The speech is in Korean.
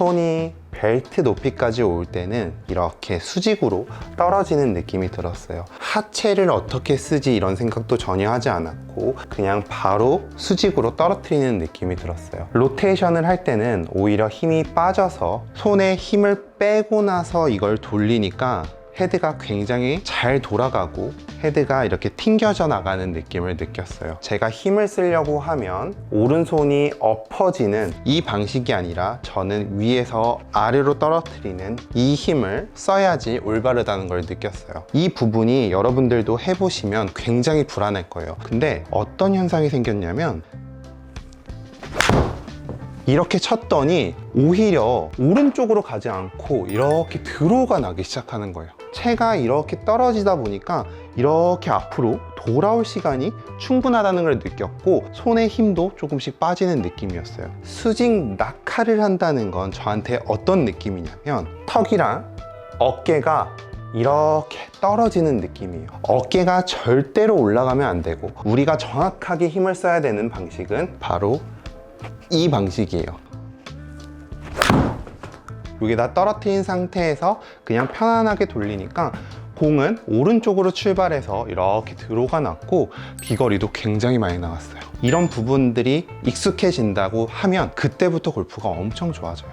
손이 벨트 높이까지 올 때는 이렇게 수직으로 떨어지는 느낌이 들었어요. 하체를 어떻게 쓰지 이런 생각도 전혀 하지 않았고 그냥 바로 수직으로 떨어뜨리는 느낌이 들었어요. 로테이션을 할 때는 오히려 힘이 빠져서 손에 힘을 빼고 나서 이걸 돌리니까 헤드가 굉장히 잘 돌아가고 헤드가 이렇게 튕겨져 나가는 느낌을 느꼈어요. 제가 힘을 쓰려고 하면 오른손이 엎어지는 이 방식이 아니라 저는 위에서 아래로 떨어뜨리는 이 힘을 써야지 올바르다는 걸 느꼈어요. 이 부분이 여러분들도 해보시면 굉장히 불안할 거예요. 근데 어떤 현상이 생겼냐면 이렇게 쳤더니 오히려 오른쪽으로 가지 않고 이렇게 드로우가 나기 시작하는 거예요. 채가 이렇게 떨어지다 보니까 이렇게 앞으로 돌아올 시간이 충분하다는 걸 느꼈고 손의 힘도 조금씩 빠지는 느낌이었어요. 수직 낙하를 한다는 건 저한테 어떤 느낌이냐면 턱이랑 어깨가 이렇게 떨어지는 느낌이에요. 어깨가 절대로 올라가면 안 되고 우리가 정확하게 힘을 써야 되는 방식은 바로 이 방식이에요. 여기다 떨어뜨린 상태에서 그냥 편안하게 돌리니까 공은 오른쪽으로 출발해서 이렇게 들어가 났고 비거리도 굉장히 많이 나왔어요. 이런 부분들이 익숙해진다고 하면 그때부터 골프가 엄청 좋아져요.